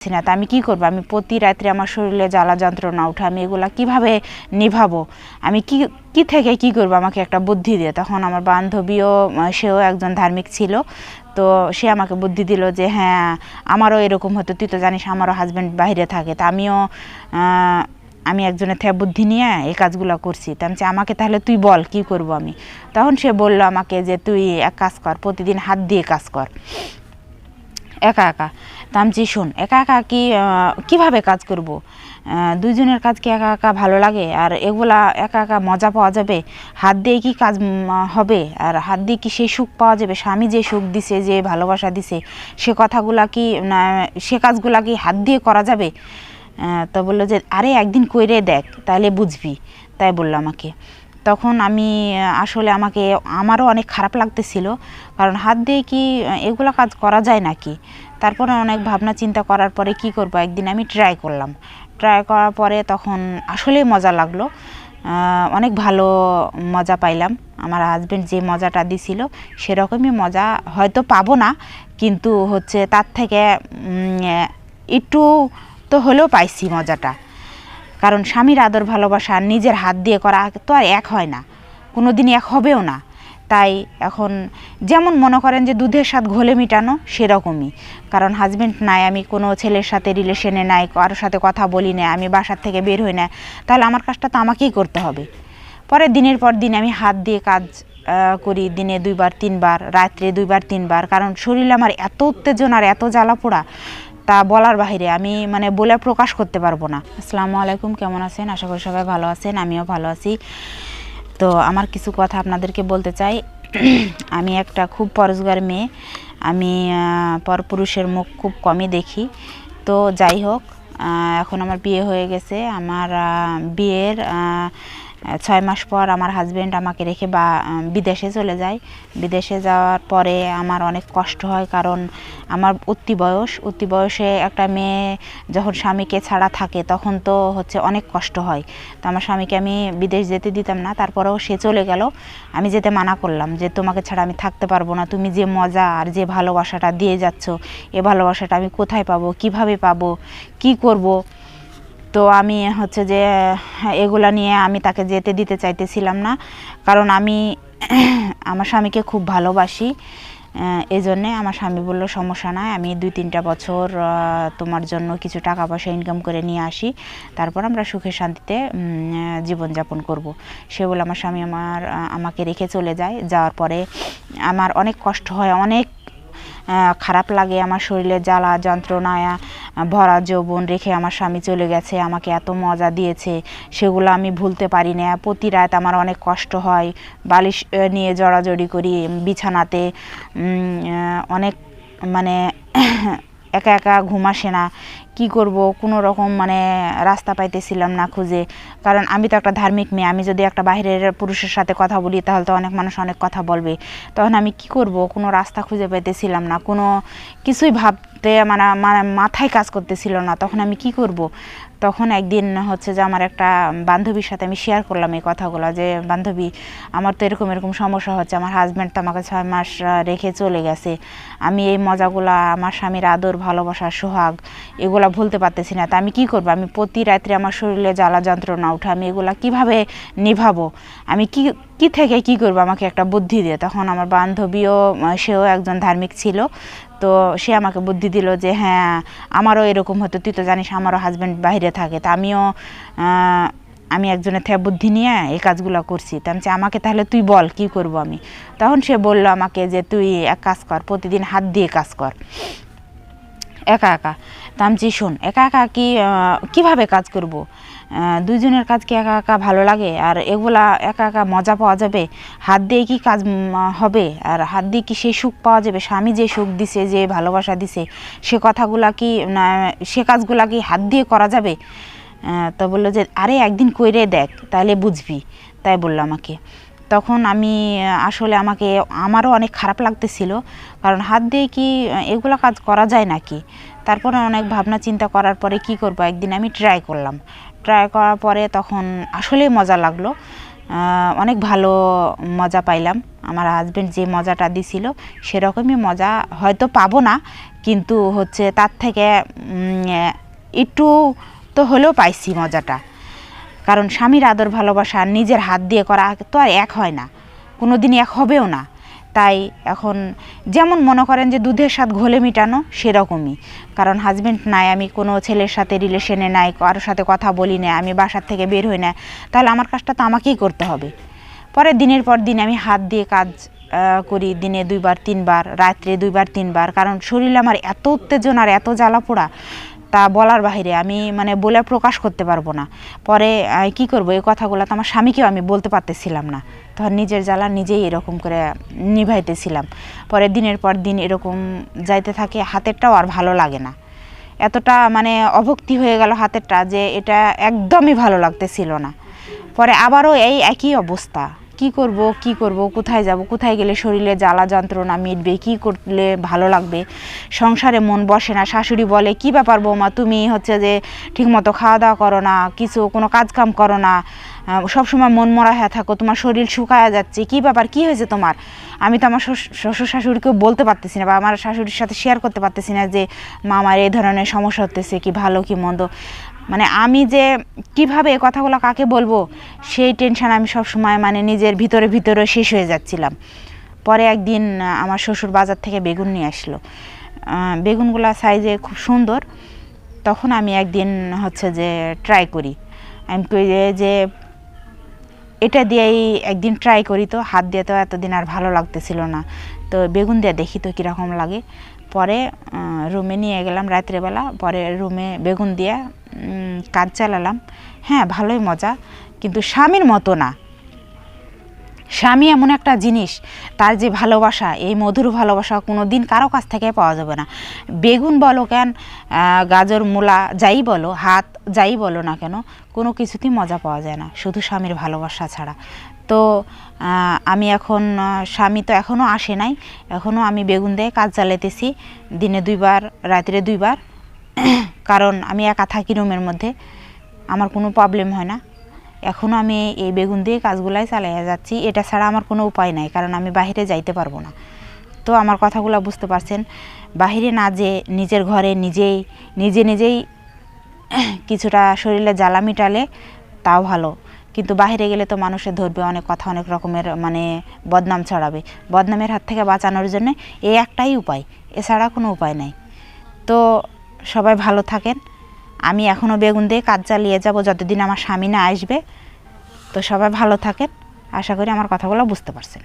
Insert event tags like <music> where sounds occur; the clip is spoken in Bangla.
পারছি না। তা আমি কি করব? আমি প্রতি রাত্রে আমার শরীরে জ্বালা যন্ত্রণা উঠে আমি এগুলা কীভাবে নিভাবো? আমি কি কি থেকে কি করব? আমাকে একটা বুদ্ধি দিয়ে তখন আমার বান্ধবীও সেও একজন ধার্মিক ছিল। তো সে আমাকে বুদ্ধি দিল যে হ্যাঁ আমারও এরকম হতো। তুই তো জানিস আমারও হাজব্যান্ড বাইরে থাকে। তা আমিও আমি একজনের থেকে বুদ্ধি নিয়ে এই কাজগুলো করছি। তা আমি আমাকে তাহলে তুই বল, কি করব আমি? তখন সে বলল আমাকে যে, তুই এক কাজ কর, প্রতিদিন হাত দিয়ে কাজ কর। একা একা। তা আমি শোন, একা একা কি কীভাবে কাজ করব? দুইজনের কাজ কি একা একা ভালো লাগে? আর এগুলা একা একা মজা পাওয়া যাবে? হাত দিয়ে কি কাজ হবে? আর হাত দিয়ে কি সেই সুখ পাওয়া যাবে? স্বামী যে সুখ দিছে, যে ভালোবাসা দিছে, সে কথাগুলা কি, না, সে কাজগুলা কি হাত দিয়ে করা যাবে? তো বলল যে, আরে একদিন কইরে দেখ তাহলে বুঝবি। তাই বলল আমাকে। তখন আমি আসলে আমাকে, আমারও অনেক খারাপ লাগতেছিল। কারণ হাত দিয়ে কি এগুলো কাজ করা যায় নাকি? তারপরে অনেক ভাবনা চিন্তা করার পরে কি করব? একদিন আমি ট্রাই করলাম। ট্রাই করার পরে তখন আসলেই মজা লাগল। অনেক ভালো মজা পাইলাম। আমার হাজব্যান্ড যে মজাটা দিছিল, সেরকমই মজা হয়তো পাবো না। কিন্তু হচ্ছে তার থেকে একটু তো হলেও পাইছি মজাটা। কারণ স্বামীর আদর, ভালোবাসা নিজের হাত দিয়ে করা তো আর এক হয় না। কোনো দিন এক হবেও না। তাই এখন যেমন মনে করেন যে দুধের স্বাদ ঘোলে মিটানো, সেরকমই। কারণ হাজব্যান্ড নাই, আমি কোনো ছেলের সাথে রিলেশনে নাই, কারোর সাথে কথা বলি না, আমি বাসার থেকে বের হই না, তাহলে আমার কাজটা তো আমাকেই করতে হবে। পরে দিনের পর দিন আমি হাত দিয়ে কাজ করি, দিনে দুইবার, তিনবার, রাত্রে দুইবার, তিনবার। কারণ শরীর আমার এত উত্তেজনা আর এত জ্বালা পোড়া তা বলার বাইরে আমি মানে বলে প্রকাশ করতে পারব না। আসসালামু আলাইকুম, কেমন আছেন? আশা করি সবাই ভালো আছেন, আমিও ভালো আছি। তো আমার কিছু কথা আপনাদেরকে বলতে চাই। <clears throat> আমি একটা খুব পরোজগার মেয়ে। আমি পরপুরুষের মুখ খুব কমই দেখি। তো যাই হোক এখন আমার বিয়ে হয়ে গেছে। আমার বিয়ের ছয় মাস পর আমার হাজব্যান্ড আমাকে রেখে বা বিদেশে চলে যায়। বিদেশে যাওয়ার পরে আমার অনেক কষ্ট হয় কারণ আমার উত্তি বয়স। উত্তি বয়সে একটা মেয়ে যখন স্বামীকে ছাড়া থাকে তখন তো হচ্ছে অনেক কষ্ট হয়। তো আমার স্বামীকে আমি বিদেশ যেতে দিতাম না। তারপরেও সে চলে গেল। আমি যেতে মানা করলাম যে, তোমাকে ছাড়া আমি থাকতে পারব না। তুমি যে মজা আর যে ভালোবাসাটা দিয়ে যাচ্ছ, এ ভালোবাসাটা আমি কোথায় পাবো? কীভাবে পাবো? কি করব? তো আমি হচ্ছে যে, এগুলা নিয়ে আমি তাকে যেতে দিতে চাইতেছিলাম না। কারণ আমি <clears throat> আমার স্বামীকে খুব ভালোবাসি। এই জন্যে আমার স্বামী বলল, সমস্যা নাই, আমি দুই তিনটা বছর তোমার জন্য কিছু টাকা পয়সা ইনকাম করে নিয়ে আসি। তারপর আমরা সুখে শান্তিতে জীবনযাপন করব। সে বলে, আমার স্বামী আমার, আমাকে রেখে চলে যায়। যাওয়ার পরে আমার অনেক কষ্ট হয়, অনেক খারাপ লাগে আমার শরীরে জ্বালা, যন্ত্রণায় ভরা যৌবন রেখে আমার স্বামী চলে গেছে, আমাকে এত মজা দিয়েছে, সেগুলো আমি ভুলতে পারি না। প্রতি রাত আমার অনেক কষ্ট হয়, বালিশ নিয়ে জড়াজড়ি করি, বিছানাতে অনেক মানে একা একা ঘুম আসে না। কি করব? কোনো রকম মানে রাস্তা পাইতেছিলাম না খুঁজে। কারণ আমি তো একটা ধার্মিক মেয়ে। আমি যদি একটা বাইরের পুরুষের সাথে কথা বলি, তাহলে তো অনেক মানুষ অনেক কথা বলবে। তখন আমি কি করব? কোনো রাস্তা খুঁজে পাইতেছিলাম না। কোনো কিছুই ভাবতে মানে মানে মাথায় কাজ করতেছিল না। তখন আমি কি করব? তখন একদিন হচ্ছে যে আমার একটা বান্ধবীর সাথে আমি শেয়ার করলাম এই কথাগুলো যে, বান্ধবী, আমার তো এরকম এরকম সমস্যা হচ্ছে, আমার হাজব্যান্ড তো আমাকে ছয় মাস রেখে চলে গেছে। আমি এই মজাগুলা আমার স্বামীর আদর, ভালোবাসা, সোহাগ, এগুলা ভুলতে পারতেছি না। তা আমি কি করব? আমি প্রতি রাত্রে আমার শরীরে জ্বালা যন্ত্রণা উঠে আমি এগুলা কীভাবে নিভাবো? আমি কি কি থেকে কি করব? আমাকে একটা বুদ্ধি দিয়ে। তখন আমার বান্ধবীও সেও একজন ধার্মিক ছিল। তো সে আমাকে বুদ্ধি দিল যে হ্যাঁ আমারও এরকম হতো, তুই তো জানিস আমারও হাজব্যান্ড বাইরে থাকে। তা আমিও আমি একজনের থেকে বুদ্ধি নিয়ে এই কাজগুলো করছি। তা আমি আমাকে তাহলে তুই বল, কি করব আমি? তখন সে বলল আমাকে যে, তুই এক কাজ কর, প্রতিদিন হাত দিয়ে কাজ কর। একা একা। তা আমি শোন, একা একা কি কীভাবে কাজ করব? দুইজনের কাজ কি একা একা ভালো লাগে? আর এগুলা একা একা মজা পাওয়া যাবে? হাত দিয়ে কি কাজ হবে? আর হাত দিয়ে কি সেই সুখ পাওয়া যাবে? স্বামী যে সুখ দিছে, যে ভালোবাসা দিছে, সে কথাগুলা কি সে কাজগুলা কি হাত দিয়ে করা যাবে? তো বলল যে, আরে, একদিন কইরে দেখ তাহলে বুঝবি। তাই বলল আমাকে। তখন আমি আসলে আমাকে, আমারও অনেক খারাপ লাগতেছিল। কারণ হাত দিয়ে কি এগুলো কাজ করা যায় নাকি? তারপরে অনেক ভাবনা চিন্তা করার পরে কি করব? একদিন আমি ট্রাই করলাম। ট্রাই করার পরে তখন আসলেই মজা লাগল। অনেক ভালো মজা পাইলাম। আমার হাজব্যান্ড যে মজাটা দিছিল সেরকমই মজা হয়তো পাবো না, কিন্তু হচ্ছে তার থেকে একটু তো হলেও পাইছি মজাটা। কারণ স্বামীর আদর ভালোবাসা নিজের হাত দিয়ে করা তো আর এক হয় না। কোনো দিন এক হবেও না। তাই এখন যেমন মনে করেন যে দুধের স্বাদ ঘোলে মিটানো, সেরকমই। কারণ হাজব্যান্ড নাই, আমি কোনো ছেলের সাথে রিলেশনে নাই, কারোর সাথে কথা বলি না আমি বাসার থেকে বের হই না তাহলে আমার কাজটা তো আমাকেই করতে হবে। পরে দিনের পর দিন আমি হাত দিয়ে কাজ করি, দিনে দুইবার, তিনবার, রাত্রে দুইবার, তিনবার, কারণ শরীর আমার এত উত্তেজনা আর এত জ্বালা পোড়া তা বলার বাইরে আমি মানে বলে প্রকাশ করতে পারব না। পরে কি করব? এই কথাগুলো তো আমার স্বামীকেও আমি বলতে পারতেছিলাম না। তখন নিজের জ্বালা নিজেই এরকম করে নিভাইতেছিলাম। পরে দিনের পর দিন এরকম যাইতে থাকে, হাতেরটাও আর ভালো লাগে না। এতটা মানে অভক্তি হয়ে গেল হাতেরটা যে এটা একদমই ভালো লাগতেছিল না। পরে আবারও এই একই অবস্থা। কি করব কি করব, কোথায় যাব, কোথায় গেলে শরীরে জ্বালা যন্ত্রণা মিটবে, কি করলে ভালো লাগবে? সংসারে মন বসে না, শাশুড়ি বলে, কি ব্যাপার বৌমা, তুমি হচ্ছে যে ঠিকমতো খাওয়া দাওয়া করো না, কিছু, কোনো কাজ কাম করো না সবসময় মন মরা হয়ে থাকো, তোমার শরীর শুকায়া যাচ্ছে, কি ব্যাপার, কি হয়েছে তোমার? আমি তো আমার শ্বশ- শ্বশুর শাশুড়িকেও বলতে পারতেছি না বা আমার শাশুড়ির সাথে শেয়ার করতে পারতেছি না যে মা আমার এই ধরনের সমস্যা হতেছে, কি ভালো, কি মন্দ? মানে আমি যে কীভাবে এই কথাগুলো কাকে বলব, সেই টেনশন আমি সব সময় মানে নিজের ভিতরে ভিতরে শেষ হয়ে যাচ্ছিলাম। পরে একদিন আমার শ্বশুর বাজার থেকে বেগুন নিয়ে আসলো। বেগুনগুলা সাইজে খুব সুন্দর। তখন আমি একদিন হচ্ছে যে ট্রাই করি। আমি কই যে এটা দিয়েই একদিন ট্রাই করি তো, হাত দিয়ে তো এতদিন আর ভালো লাগতেছিল না। তো বেগুন দিয়ে দেখি তো কীরকম লাগে। পরে রুমে নিয়ে গেলাম রাত্রেবেলা। পরে রুমে বেগুন দিয়ে কাজ চালালাম। হ্যাঁ ভালোই মজা। কিন্তু স্বামীর মতো না। স্বামী এমন একটা জিনিস, তার যে ভালোবাসা, এই মধুর ভালোবাসা কোনো দিন কারও কাছ থেকে পাওয়া যাবে না। বেগুন বলো কেন গাজর, মূলা, যাই বলো, হাত, যাই বলো না কেন, কোনো কিছুতেই মজা পাওয়া যায় না, শুধু স্বামীর ভালোবাসা ছাড়া। তো আমি এখন স্বামী তো এখনও আসে নাই এখনও আমি বেগুন দিয়ে কাজ চালাইতেছি, দিনে দুইবার, রাত্রে দুইবার। <clears throat> কারণ আমি একা থাকি রুমের মধ্যে, আমার কোনো প্রবলেম হয় না। এখনও আমি এই বেগুন দিয়ে কাজগুলাই চালিয়ে যাচ্ছি। এটা ছাড়া আমার কোনো উপায় নাই, কারণ আমি বাইরে যাইতে পারব না। তো আমার কথাগুলো বুঝতে পারছেন। বাইরে না যে নিজের ঘরে নিজেই, নিজে নিজেই <clears throat> কিছুটা শরীরে জ্বালা মিটালে তাও ভালো। কিন্তু বাইরে গেলে তো মানুষের ধরবে, অনেক কথা অনেক রকমের মানে বদনাম ছড়াবে। বদনামের হাত থেকে বাঁচানোর জন্য এই একটাই উপায়, এছাড়া কোনো উপায় নাই। তো সবাই ভালো থাকেন। আমি এখনও বেগুন দিয়ে কাজ চালিয়ে যাব যতদিন আমার স্বামী না আসবে। তো সবাই ভালো থাকেন। আশা করি আমার কথাগুলো বুঝতে পারছেন।